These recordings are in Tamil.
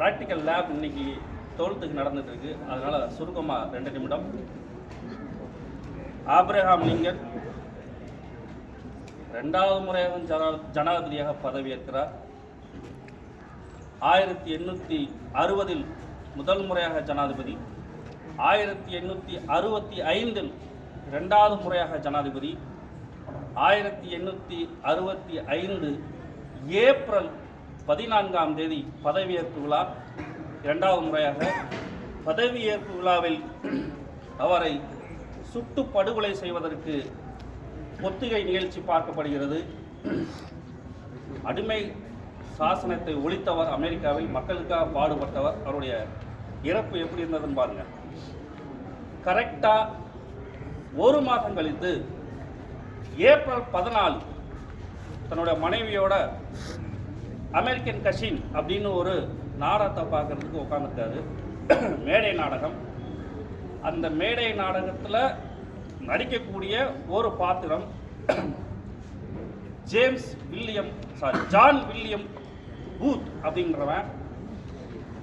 ப்ராக்டிக்கல் லேப் இன்னைக்கு டுவெல்த்துக்கு நடந்துட்டு இருக்கு அதனால சுருக்கமாக ரெண்டு நிமிடம். ஆப்ரஹாம் லிங்கன் ரெண்டாவது முறையாக ஜனா ஜனாதிபதியாக பதவியேற்கிறார். ஆயிரத்தி எண்ணூற்றி அறுபதில் முதல் முறையாக ஜனாதிபதி. ஆயிரத்தி எண்ணூற்றி அறுபத்தி ஐந்தில் ரெண்டாவது முறையாக ஜனாதிபதி. ஆயிரத்தி எண்ணூற்றி அறுபத்தி ஐந்து ஏப்ரல் பதினான்காம் தேதி பதவியேற்பு விழா இரண்டாவது முறையாக பதவியேற்பு விழாவில் அவரை சுட்டு படுகொலை செய்வதற்கு ஒத்திகை நிகழ்ச்சி பார்க்கப்படுகிறது. அடிமை சாசனத்தை ஒழித்தவர் அமெரிக்காவில் மக்களுக்காக பாடுபட்டவர் அவருடைய இறப்பு எப்படி இருந்ததுன்னு பாருங்க. கரெக்டாக ஒரு மாதம் கழித்து ஏப்ரல் பதினாலு தன்னுடைய மனைவியோட அமெரிக்கன் கஷின் அப்படின்னு ஒரு நாடகத்தை பார்க்கறதுக்கு உட்காந்துருக்காரு மேடை நாடகம். அந்த மேடை நாடகத்தில் நடிக்கக்கூடிய ஒரு பாத்திரம் James William sorry John William Booth அப்படிங்கிறவன்.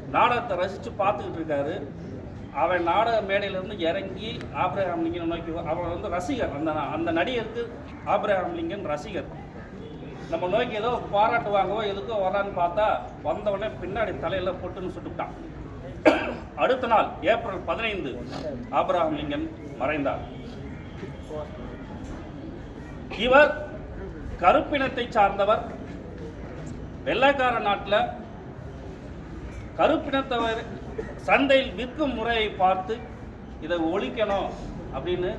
நாடகத்தை ரசித்து பார்த்துக்கிட்டு இருக்காரு. அவன் நாடக மேடையிலேருந்து இறங்கி ஆப்ரஹாம் லிங்கன் நோக்கி அவன் வந்து ரசிகர். அந்த அந்த நடிகருக்கு ஆப்ரஹாம் லிங்கன் ரசிகர். நம்ம நோக்கி ஏதோ பாராட்டு வாங்கவோ எதுக்கோ வரான்னு பார்த்தா வந்தவொடனே பின்னாடி தலையில் பொட்டுன்னு சுட்டுட்டான் அடுத்த நாள் ஏப்ரல் பதினைந்து ஆப்ரஹாம் லிங்கன் மறைந்தார். இவர் கருப்பினத்தை சார்ந்தவர். வெள்ளைக்கார நாட்டில் கருப்பினத்தவர் சந்தையில் விற்கும் முறையை பார்த்து இதை ஒழிக்கணும் அப்படின்னு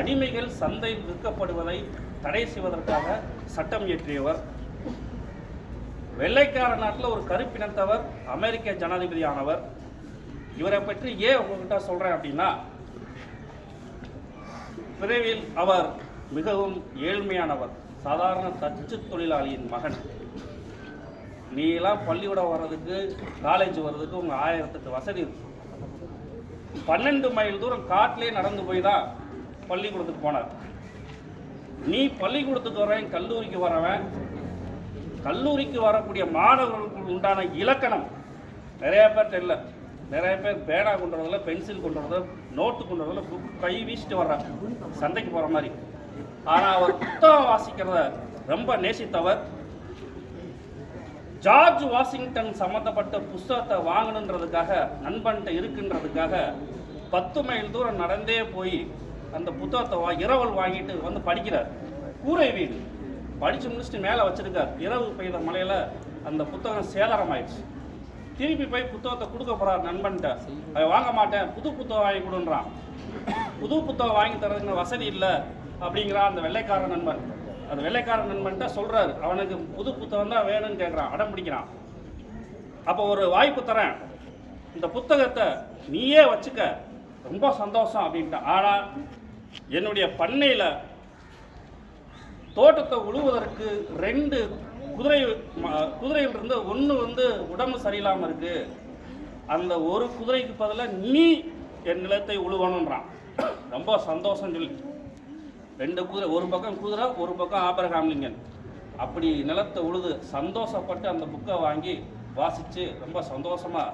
அடிமைகள் சந்தையில் விற்கப்படுவதை தடை செய்வதற்காக சட்டம் இயற்றியவர். வெள்ளைக்கார நாட்டில் ஒரு கருப்பினத்தவர் அமெரிக்க ஜனாதிபதி ஆனவர் இவரை பற்றி ஏன் உங்ககிட்ட சொல்கிறேன் அப்படின்னா விரைவில் அவர் மிகவும் ஏழ்மையானவர். சாதாரண தச்சு தொழிலாளியின் மகன். நீ எல்லாம் பள்ளிக்கூடம் வர்றதுக்கு காலேஜ் வர்றதுக்கு உங்கள் ஆயிரத்துக்கு வசதி இருக்கு. பன்னெண்டு மைல் தூரம் காட்டிலே நடந்து போய் தான் பள்ளிக்கூடத்துக்கு போனார். நீ பள்ளிக்கூடத்துக்கு வரவன் கல்லூரிக்கு வரவன். கல்லூரிக்கு வரக்கூடிய மாணவர்களுக்கு உண்டான இலக்கணம். நிறைய பேர் இல்லை நிறைய பேர் பேனா கொண்டு வரதில்ல பென்சில் கொண்டு வரதில்ல நோட்டு கொண்டு வரதில்ல புக் கை வீசிட்டு வர்றாங்க. சந்தைக்கு போகிற மாதிரி. ஆனால் அவர் புத்தகம் வாசிக்கிறத ரொம்ப நேசித்தவர். ஜார்ஜ் வாஷிங்டன் சம்மந்தப்பட்ட புஸ்தகத்தை வாங்கணுன்றதுக்காக நண்பன்கிட்ட இருக்குன்றதுக்காக பத்து மைல் தூரம் நடந்தே போய் அந்த புத்தகத்தை வா இரவல் வாங்கிட்டு வந்து படிக்கிறார். கூரை வீடு. படித்து முடிச்சுட்டு மேலே வச்சுருக்கார். இரவு பெய்த மலையில் அந்த புத்தகம் சேதாரம் ஆயிடுச்சு திருப்பி போய் புத்தகத்தை கொடுக்க போகிறார் நண்பன்கிட்ட அதை வாங்க மாட்டேன். புது புத்தகம் வாங்கி கொடுன்றான். புது புத்தகம் வாங்கி தரதுக்கு வசதி இல்லை அப்படிங்கிறான் அந்த வெள்ளைக்கார நண்பன். அந்த வெள்ளைக்கார நண்பன்கிட்ட சொல்கிறாரு அவனுக்கு புது புத்தகம் தான் வேணும்னு கேட்குறான். அடம் பிடிக்கிறான். அப்போ ஒரு வாய்ப்பு தரேன். இந்த புத்தகத்தை நீயே வச்சுக்க. ரொம்ப சந்தோஷம் அப்படின்ட்டு ஆனால் என்னுடைய பண்ணையில் தோட்டத்தை உழுவதற்கு ரெண்டு குதிரை குதிரையில் குதிரையிலிருந்து ஒன்று வந்து உடம்பு சரியில்லாமல் இருக்கு. அந்த ஒரு குதிரைக்கு பதிலாக நீ என் நிலத்தை உழுவணுன்றான் ரொம்ப சந்தோஷம் சொல்லி. ரெண்டு குதிரை ஒரு பக்கம் குதிரை ஒரு பக்கம் ஆபரகாம்லிங்கன் அப்படி நிலத்தை உழுது சந்தோஷப்பட்டு அந்த புக்கை வாங்கி வாசித்து ரொம்ப சந்தோஷமா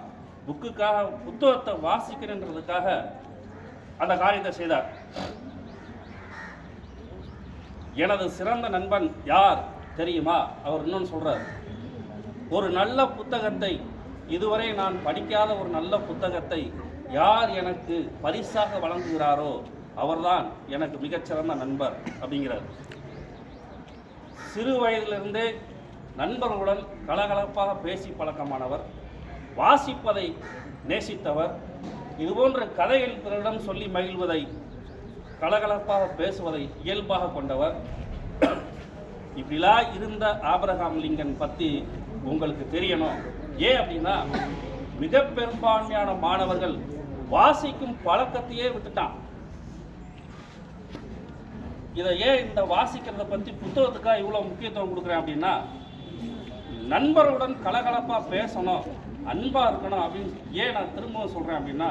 புக்குக்காக புத்தகத்தை வாசிக்கிறேன்றதுக்காக அந்த காரியத்தை செய்தார். எனது சிறந்த நண்பன் யார் தெரியுமா? அவர் இன்னொன்று சொல்கிறார் ஒரு நல்ல புத்தகத்தை இதுவரை நான் படிக்காத ஒரு நல்ல புத்தகத்தை யார் எனக்கு பரிசாக வழங்குகிறாரோ அவர்தான் எனக்கு மிகச்சிறந்த நண்பர் அப்படிங்கிறார். சிறு வயதிலிருந்தே நண்பர்களுடன் கலகலப்பாக பேசி பழக்கமானவர் வாசிப்பதை நேசித்தவர் இதுபோன்ற கதைகள் பிறரிடம் சொல்லி மகிழ்வதை கலகலப்பாக பேசுவதை இயல்பாக கொண்டவர். இப்படிலாம் இருந்த ஆபிரகாம் லிங்கன் பற்றி உங்களுக்கு தெரியணும். ஏன் அப்படின்னா மிக பெரும்பான்மையான மாணவர்கள் வாசிக்கும் பழக்கத்தையே விட்டுட்டான். இதை ஏன் இந்த வாசிக்கிறத பற்றி புத்தகத்துக்காக இவ்வளோ முக்கியத்துவம் கொடுக்குறேன் அப்படின்னா நண்பருடன் கலகலப்பாக பேசணும் அன்பாக இருக்கணும் அப்படின்னு ஏன் நான் திரும்பவும் சொல்கிறேன் அப்படின்னா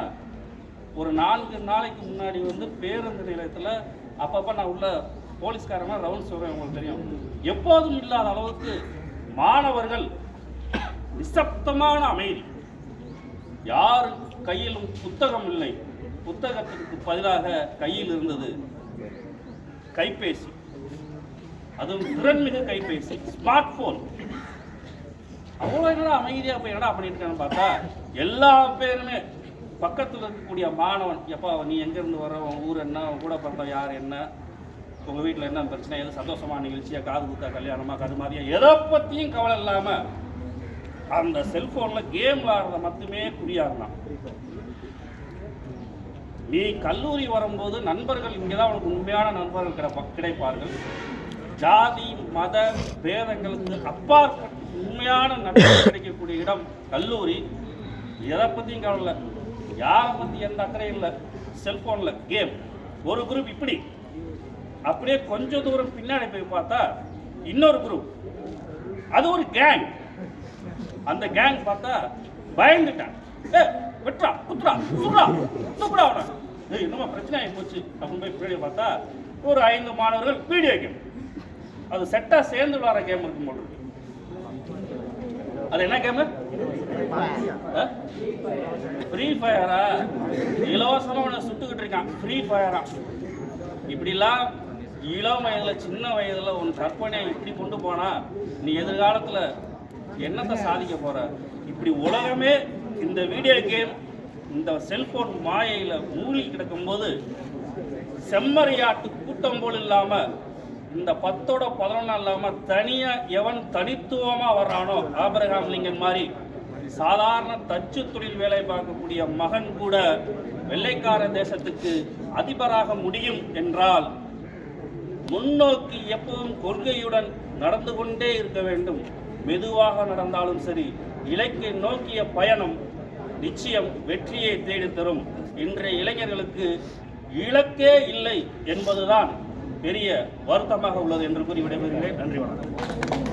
ஒரு நான்கு நாளைக்கு முன்னாடி வந்து பேருந்து நிலையத்தில் அப்பப்போ நான் உள்ள போலீஸ்காரங்க ரவுண்ட்ஸ் வருவேன் உங்களுக்கு தெரியும். எப்போதும் இல்லாத அளவுக்கு மாணவர்கள் நிசப்தமான அமைதி. யார் கையிலும் புத்தகம் இல்லை. புத்தகத்திற்கு பதிலாக கையில் இருந்தது கைபேசி. அதுவும் திறன்மிகு கைபேசி ஸ்மார்ட் போன். அவ்வளோ என்னடா அமைதியாக போய் என்னடா பண்ணிட்டு இருக்கான்னு பார்த்தா எல்லா பேருமே பக்கத்தில் இருக்கக்கூடிய மாணவன் எப்பா நீ எங்கேருந்து வர உன் ஊர் என்ன? உன் கூட பிறந்த யார் என்ன? உங்கள் வீட்டில் என்ன பிரச்சனை? எது சந்தோஷமான நிகழ்ச்சியாக காது குத்தா கல்யாணமாக அது மாதிரியா? எதை பற்றியும் கவலை இல்லாமல் அந்த செல்ஃபோனில் கேம் விளாடுறத மட்டுமே குறியாகலாம் நீ கல்லூரி வரும்போது நண்பர்கள் இங்கே தான் உனக்கு உண்மையான நண்பர்கள் கிடைப்பா கிடைப்பார்கள். ஜாதி மத பேதங்களுக்கு அப்பா உண்மையான நண்பர்கள் கிடைக்கக்கூடிய இடம் கல்லூரி. எதை பற்றியும் கவலை இல்லை. யாரை பற்றி எந்த அக்கறையும் இல்லை செல்ஃபோனில் கேம் ஒரு குரூப் இப்படி. அப்படியே கொஞ்ச தூரம் பின்னாடி போய் பார்த்தா இன்னொரு குரூப் அது ஒரு கேங் அந்த கேங் பார்த்தா பயந்துட்டான். ஏ வெட்டுறா குத்துறா சுடுறா சுடுறா அவனை. ஏய் என்னமா பிரச்சனை ஆகி போச்சு? அப்படின்னு போய் பின்னாடி பார்த்தா ஒரு ஐந்து மாணவர்கள் வீடியோ கேம் அது செட்டாக சேர்ந்து விளாட்ற கேம் இருக்கும் போட்டு அது என்ன கேமு? ஃப்ரீ ஃபயரா இலவசமாக உன்னை சுட்டுக்கிட்டு இருக்கான். ஃப்ரீ ஃபயரா இப்படிலாம் இளம் வயதில் சின்ன வயதில் உன் கற்பனை இப்படி கொண்டு போனா நீ எதிர்காலத்தில் என்னத்தை சாதிக்க போகிற இப்படி உலகமே இந்த வீடியோ கேம் இந்த செல்ஃபோன் மாயையில் மூழ்கி கிடக்கும்போது செம்மறியாட்டு கூட்டம் போல் இல்லாமல் இந்த பத்தோட பதினொன்னா இல்லாமல் தனியாக எவன் தனித்துவமாக வர்றானோ ஆபிரகாம் லிங்கன் மாதிரி சாதாரண தச்சு தொழில் வேலை பார்க்கக்கூடிய மகன் கூட வெள்ளைக்கார தேசத்துக்கு அதிபராக முடியும் என்றால் முன்னோக்கி எப்பவும் கொள்கையுடன் நடந்து கொண்டே இருக்க வேண்டும். மெதுவாக நடந்தாலும் சரி இலக்கை நோக்கிய பயணம் நிச்சயம் வெற்றியை தேடித்தரும். இன்றைய இளைஞர்களுக்கு இலக்கே இல்லை என்பதுதான் பெரிய வருத்தமாக உள்ளது என்று கூறி விடைபெறுகிறேன். நன்றி வணக்கம்.